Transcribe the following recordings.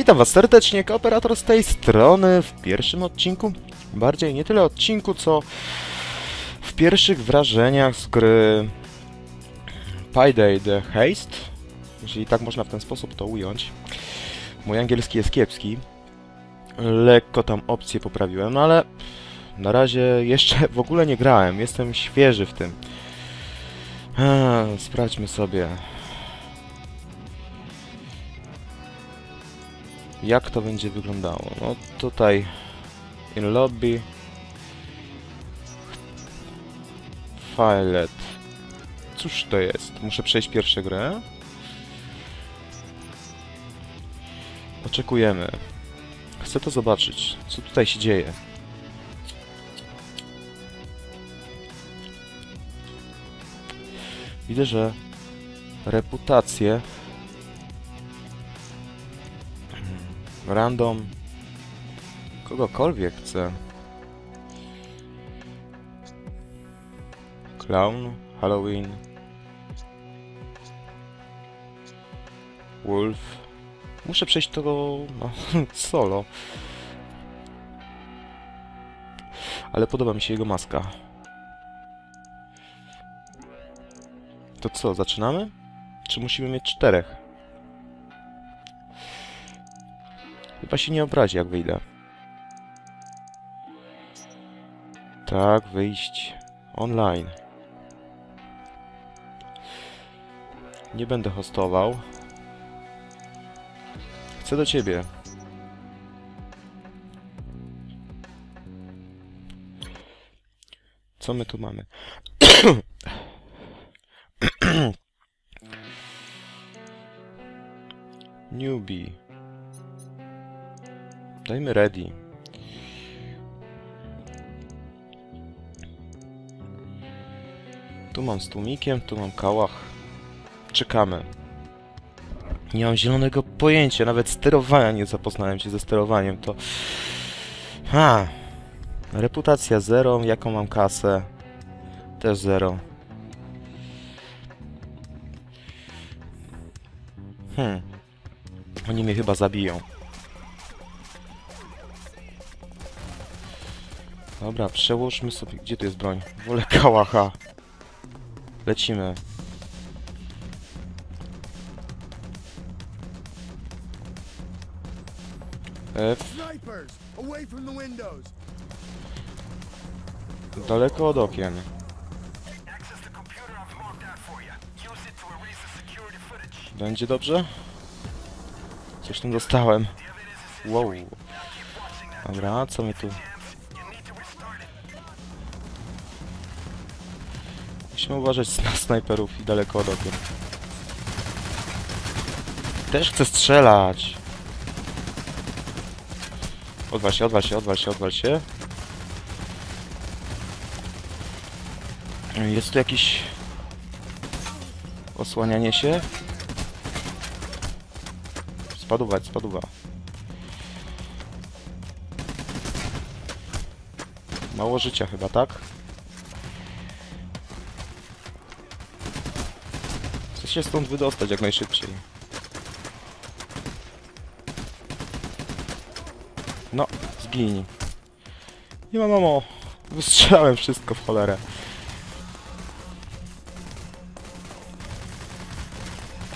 Witam was serdecznie, kooperator z tej strony w pierwszym odcinku. Bardziej nie tyle odcinku, co w pierwszych wrażeniach z gry Payday the Haste. Jeżeli tak można w ten sposób to ująć. Mój angielski jest kiepski. Lekko tam opcje poprawiłem, no ale na razie jeszcze w ogóle nie grałem. Jestem świeży w tym. Eee, sprawdźmy sobie. Jak to będzie wyglądało? No tutaj in lobby Filet. Cóż to jest? Muszę przejść pierwszą grę? Oczekujemy. Chcę to zobaczyć. Co tutaj się dzieje? Widzę, że reputację random kogokolwiek chce. Clown, Halloween, Wolf. Muszę przejść tego no, solo. Ale podoba mi się jego maska. To co, zaczynamy? Czy musimy mieć czterech? Chyba się nie obrazi, jak wyjdę. Tak, wyjść online. Nie będę hostował. Chcę do ciebie. Co my tu mamy? Newbie. Dajmy ready. Tu mam z tu mam kałach. Czekamy. Nie mam zielonego pojęcia, nawet sterowania nie zapoznałem się ze sterowaniem, to... Ha! Reputacja zero, jaką mam kasę? Też zero. Hmm. Oni mnie chyba zabiją. Dobra, przełóżmy sobie... Gdzie tu jest broń? Wolę kałacha. Lecimy. F. Daleko od okien. Będzie dobrze? Coś tam dostałem. Wow. Dobra, co my tu? Musimy uważać na snajperów i daleko od okien. Też chcę strzelać. Odwal się, odwal się, odwal się, odwal się. Jest tu jakiś... Osłanianie się? Spadować, spadowa. Mało życia chyba, tak? Się stąd wydostać jak najszybciej. No, zginij. Nie ma mamo. Wystrzelałem wszystko w cholerę.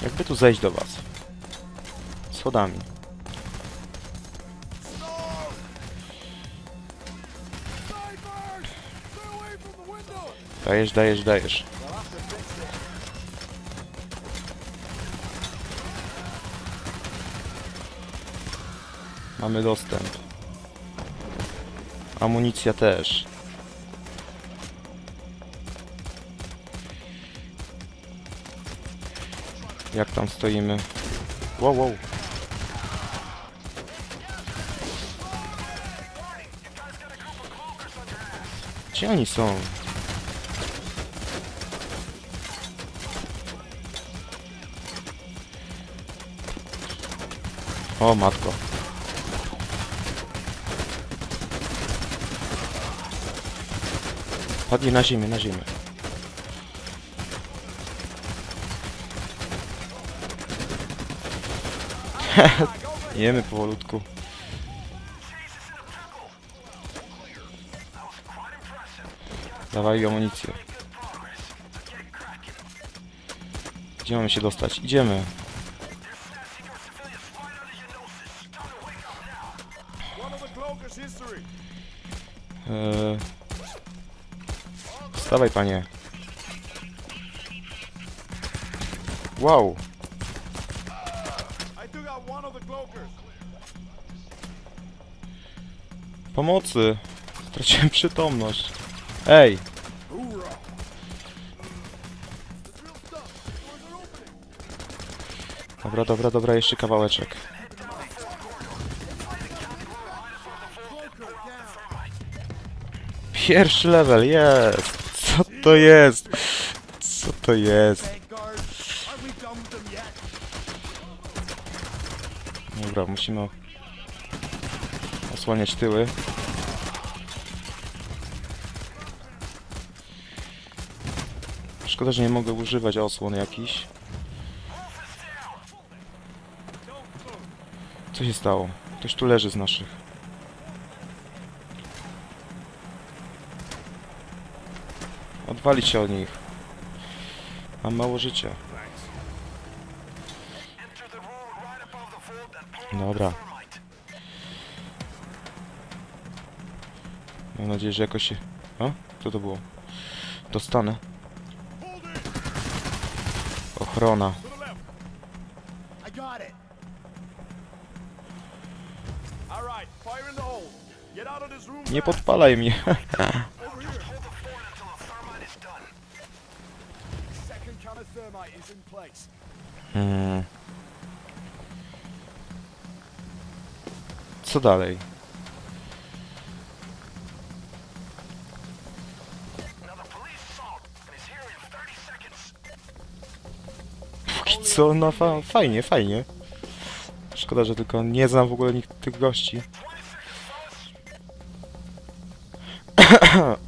Jakby tu zejść do was. Schodami. Dajesz, dajesz, dajesz. Mamy dostęp. Amunicja też. Jak tam stoimy? Wow, wow. Gdzie oni są? O matko. Padli na ziemię, na ziemię. Jemy powolutku. Dawaj amunicję. Gdzie mamy się dostać? Idziemy. Eee... Wstawaj, panie. Wow. Pomocy. Straciłem przytomność. Ej. Dobra, dobra, dobra, jeszcze kawałeczek. Pierwszy level, jest! To jest? Co to jest? Dobra, musimy osłaniać tyły. Szkoda, że nie mogę używać osłon jakichś. Co się stało? Ktoś tu leży z naszych. Odwalić się od nich. Mam mało życia. Dobra. Mam nadzieję, że jakoś się... A? Co to było? Dostanę. Ochrona. To the left. Hmm. Co dalej? Co, no fa fajnie, fajnie. Szkoda, że tylko nie znam w ogóle nikt tych gości.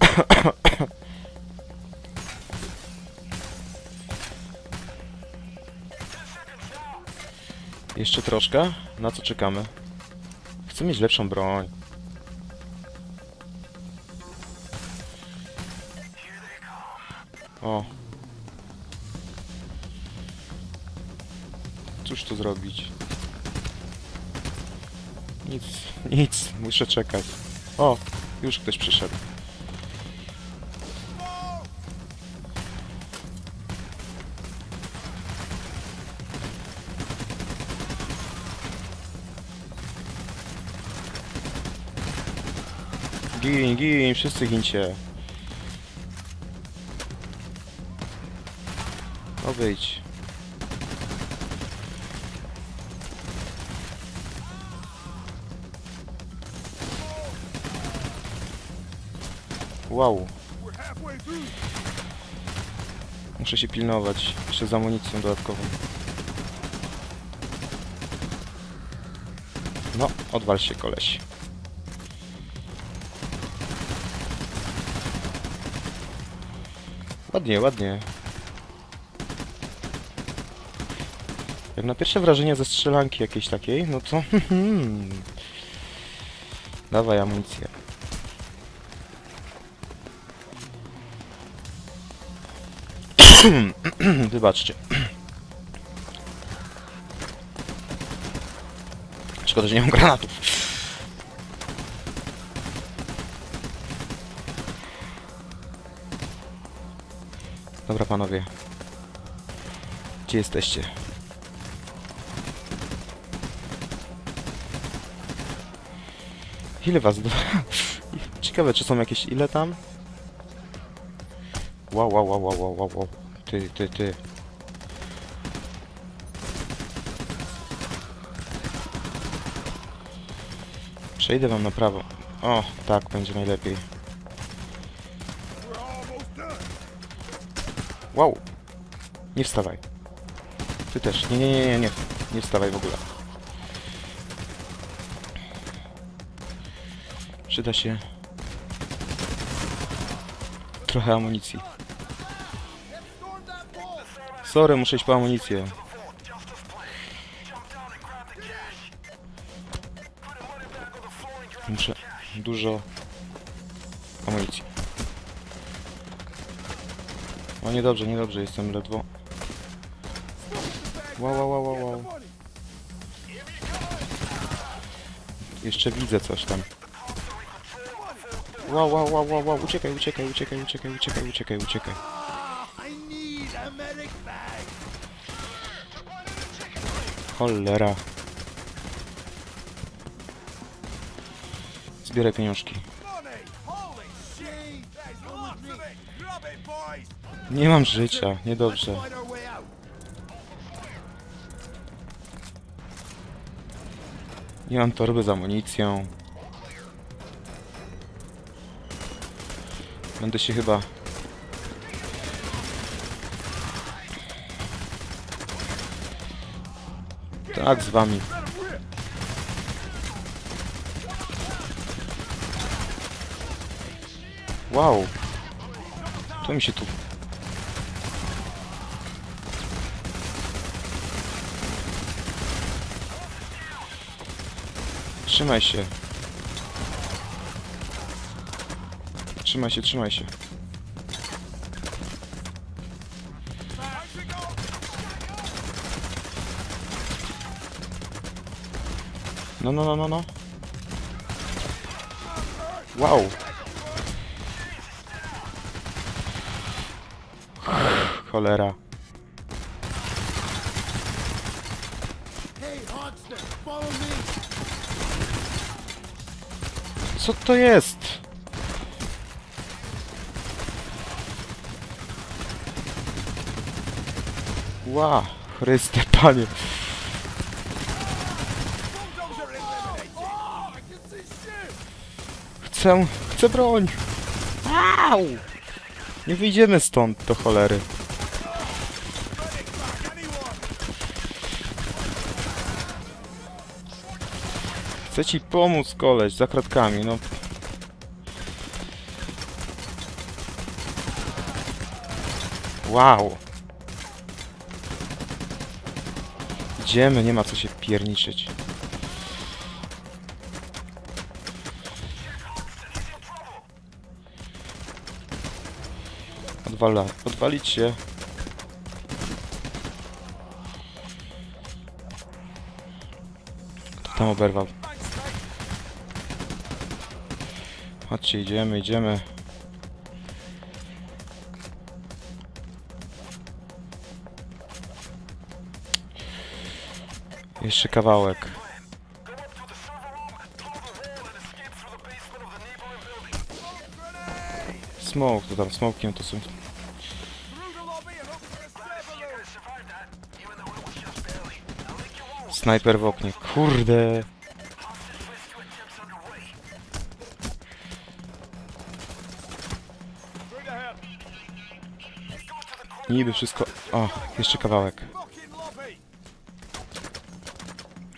Jeszcze troszkę? Na co czekamy? Chcę mieć lepszą broń. O. Cóż tu zrobić? Nic, nic, muszę czekać. O, już ktoś przyszedł. Gin, gin, wszyscy gincie. Wow, We're halfway through. muszę się pilnować. Jeszcze z amunicją dodatkową. No, odwal się koleś. Ładnie, ładnie. Jak na pierwsze wrażenie ze strzelanki jakiejś takiej, no to... Dawaj amunicję. Wybaczcie. Szkoda, że nie mam granatów. Dobra, panowie. Gdzie jesteście? Ile was? Ciekawe, czy są jakieś... Ile tam? Wow, wow, wow, wow, wow, wow. Ty, ty, ty. Przejdę wam na prawo. O, tak, będzie najlepiej. Wow! Nie wstawaj. Ty też. Nie, nie, nie, nie, nie. Nie wstawaj w ogóle. Przyda się... Trochę amunicji. Sorry, muszę iść po amunicję. Muszę dużo amunicji. O niedobrze, niedobrze, jestem ledwo. Wow, wow, wow, wow, wow. Jeszcze widzę coś tam. Wow, wow, wow, wow, wow, uciekaj, uciekaj, uciekaj, uciekaj, uciekaj, uciekaj, uciekaj. Cholera. Zbieraj pieniążki. Nie mam życia, niedobrze. Nie mam torby z amunicją. Będę się chyba... Tak, z wami. Wow. To mi się tu... Trzymaj się. Trzymaj się, trzymaj się. No, no, no, no, no. Wow. Cholera. Co to jest? Ła, Chryste, panie. Chcę, chcę broń. Au! Nie wyjdziemy stąd, do cholery. Chcę ci pomóc, koleś, za kratkami, no. Wow. Idziemy, nie ma co się pierniczyć. Odwala, odwalić się. Kto tam oberwał? Chodźcie, idziemy, idziemy. Jeszcze kawałek. Smoke, to tam smokiem to są... Snajper w oknie. Kurde. Niby wszystko... O, jeszcze kawałek.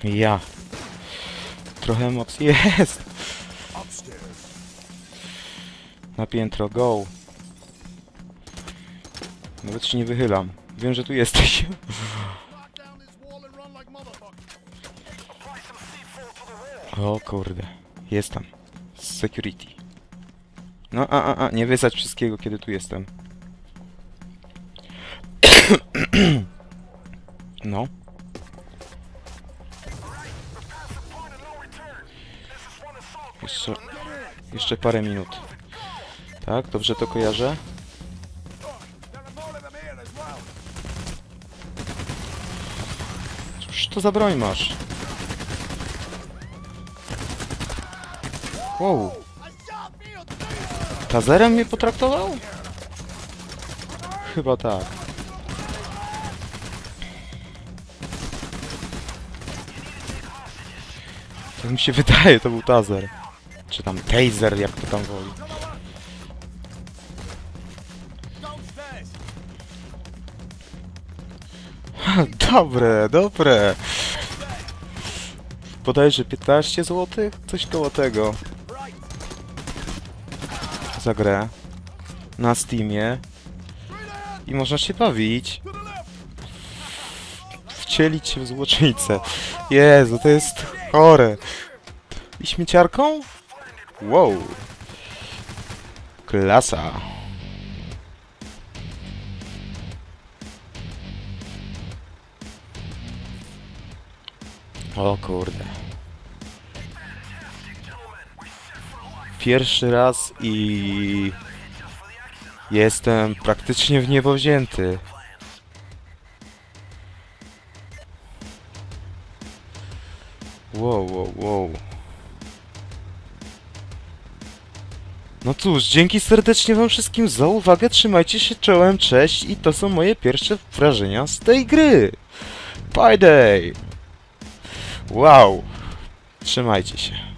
Ja. Trochę emocji jest. Na piętro, go. Nawet się nie wychylam. Wiem, że tu jesteś. O kurde. Jest tam. Security. No, a, a, a, nie wysać wszystkiego, kiedy tu jestem. no. Jeszcze, jeszcze parę minut. Tak, dobrze to kojarzę? Cóż to za broń masz? Wow. Tazerem mnie potraktował? Chyba tak. Tak mi się wydaje, to był tazer. Czy tam taser, jak to tam woli. Dobre, dobre. Bodajże 15 zł? Coś koło tego. Za grę. Na Steamie. I można się bawić. Wcielić się w złoczyńcę. Jezu, to jest chore. I śmieciarką? Wow. Klasa. O kurde. Pierwszy raz i jestem praktycznie w niebo wzięty. Wow, wow, wow. No cóż, dzięki serdecznie wam wszystkim za uwagę, trzymajcie się czołem, cześć i to są moje pierwsze wrażenia z tej gry. Payday! Wow! Trzymajcie się.